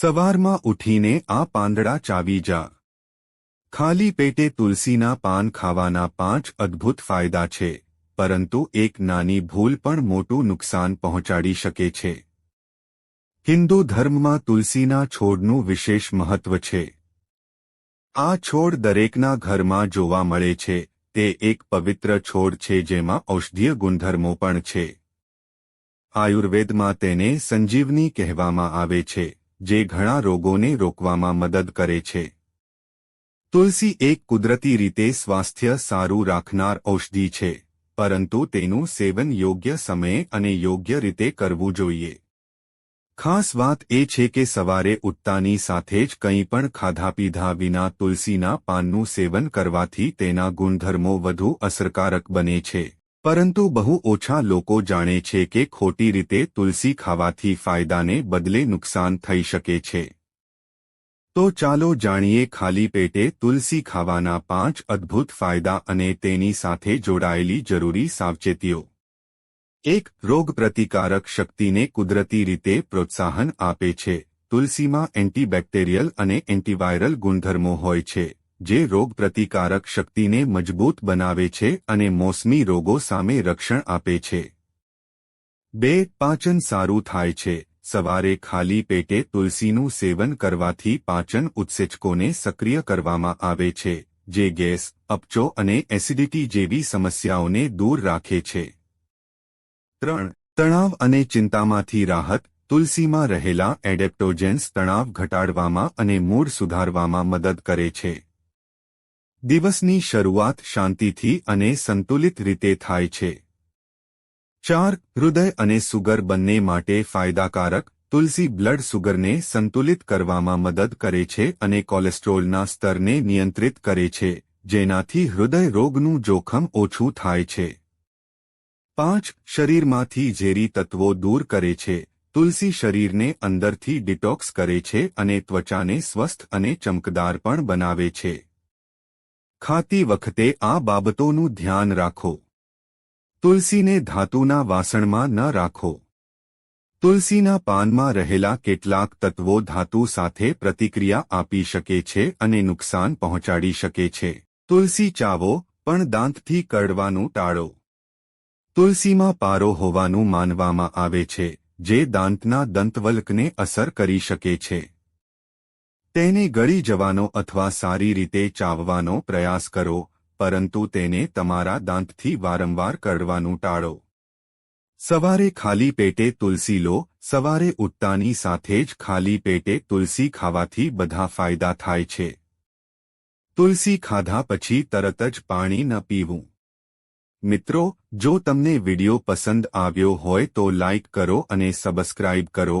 સવારમાં ઉઠીને આ પાંદડા ચાવી જા. ખાલી પેટે તુલસીના પાન ખાવાના પાંચ અદ્ભુત ફાયદા છે, પરંતુ એક નાની ભૂલ પણ મોટું નુકસાન પહોંચાડી શકે છે. હિન્દુ ધર્મમાં તુલસીના છોડનું વિશેષ મહત્વ છે. આ છોડ દરેકના ઘરમાં જોવા મળે છે, તે એક પવિત્ર છોડ છે જેમાં ઔષધીય ગુણધર્મો પણ છે. આયુર્વેદમાં તેને સંજીવની કહેવામાં આવે છે. જે ઘણા રોગોને રોકવામાં મદદ કરે છે. તુલસી એક કુદરતી રીતે સ્વાસ્થ્ય સારું રાખનાર ઔષધિ છે, પરંતુ તેનું સેવન યોગ્ય સમયે અને યોગ્ય રીતે કરવું જોઈએ. ખાસ વાત એ છે કે સવારે ઉઠતાની સાથે જ કંઈ પણ ખાધા પીધા વિના તુલસીના પાનનું સેવન કરવાથી તેના ગુણધર્મો વધુ અસરકારક બને છે. પરંતુ બહુ ઓછા લોકો જાણે છે કે ખોટી રીતે તુલસી ખાવાથી ફાયદાને બદલે નુકસાન થઈ શકે છે. તો ચાલો જાણીએ ખાલી પેટે તુલસી ખાવાના પાંચ અદ્ભુત ફાયદા અને તેની સાથે જોડાયેલી જરૂરી સાવચેતીઓ. એક, રોગપ્રતિકારક શક્તિને કુદરતી રીતે પ્રોત્સાહન આપે છે. તુલસીમાં એન્ટીબેક્ટેરિયલ અને એન્ટીવાયરલ ગુણધર્મો હોય છે. જે રોગપ્રતિકારક શક્તિને મજબૂત બનાવે છે અને મોસમી રોગો સામે રક્ષણ આપે છે. બે, પાચન સારું થાય છે. સવારે ખાલી પેટે તુલસીનું સેવન કરવાથી પાચન ઉત્સેચકોને સક્રિય કરવામાં આવે છે, જે ગેસ, અપચો અને એસિડિટી જેવી સમસ્યાઓને દૂર રાખે છે. ત્રણ, તણાવ અને ચિંતામાંથી રાહત. તુલસીમાં રહેલા એડેપ્ટોજેન્સ તણાવ ઘટાડવામાં અને મૂડ સુધારવામાં મદદ કરે છે. દિવસની શરૂઆત શાંતિથી અને સંતુલિત રીતે થાય છે. ચાર, હૃદય અને સુગર બંને માટે ફાયદાકારક, તુલસી બ્લડ સુગરને સંતુલિત કરવામાં મદદ કરે છે અને કોલેસ્ટ્રોલના સ્તરને નિયંત્રિત કરે છે, જેનાથી હૃદય રોગનું જોખમ ઓછું થાય છે. પાંચ, શરીરમાંથી ઝેરી તત્વો દૂર કરે છે, તુલસી શરીરને અંદરથી ડિટોક્સ કરે છે અને ત્વચાને સ્વસ્થ અને ચમકદાર પણ બનાવે છે. ખાતી વખતે આ બાબતોનું ધ્યાન રાખો. તુલસીને ધાતુના વાસણમાં ન રાખો. તુલસીના પાનમાં રહેલા કેટલાક તત્વો ધાતુ સાથે પ્રતિક્રિયા આપી શકે છે અને નુકસાન પહોંચાડી શકે છે. તુલસી ચાવો, પણ દાંતથી કડવાનું ટાળો. તુલસીમાં પારો હોવાનું માનવામાં આવે છે, જે દાંતના દંતવલ્કને અસર કરી શકે છે. તેને ગળી જવાનો અથવા સારી રીતે ચાવવાનો પ્રયાસ કરો, પરંતુ તેને તમારા દાંતથી વારંવાર કરવાનું ટાળો. સવારે ખાલી પેટે તુલસી લો, સવારે ઉઠતાની સાથે જ ખાલી પેટે તુલસી ખાવાથી બધા ફાયદા થાય છે. તુલસી ખાધા પછી તરત જ પાણી ન પીવું. મિત્રો, જો તમને વિડિયો પસંદ આવ્યો હોય તો લાઇક કરો અને સબસ્ક્રાઇબ કરો